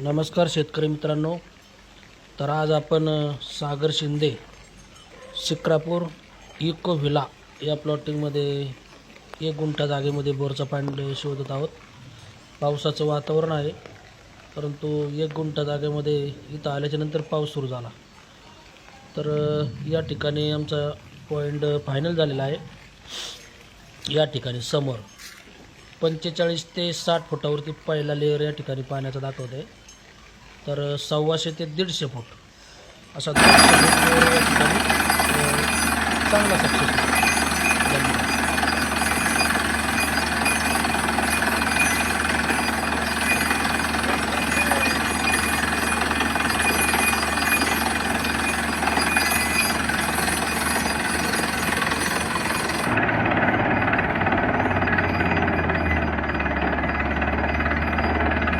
नमस्कार शेतकरी मित्रांनो. तर आज आपण सागर शिंदे शिक्रापूर इको व्हिला या प्लॉटिंगमध्ये एक गुंठा जागेमध्ये बोरचा पाणी शोधत आहोत. पावसाचं वातावरण आहे परंतु एक गुंठा जागेमध्ये इथं आल्याच्यानंतर पाऊस सुरू झाला. तर या ठिकाणी आमचा पॉईंट फायनल झालेला आहे. या ठिकाणी समोर पंचेचाळीस ते साठ फुटावरती पहिला लेअर या ठिकाणी पाण्याचा दाखवत आहे तर सव्वाशे ते दीडशे फूट असा दीडशे फूट या ठिकाणी चांगला सक्सेस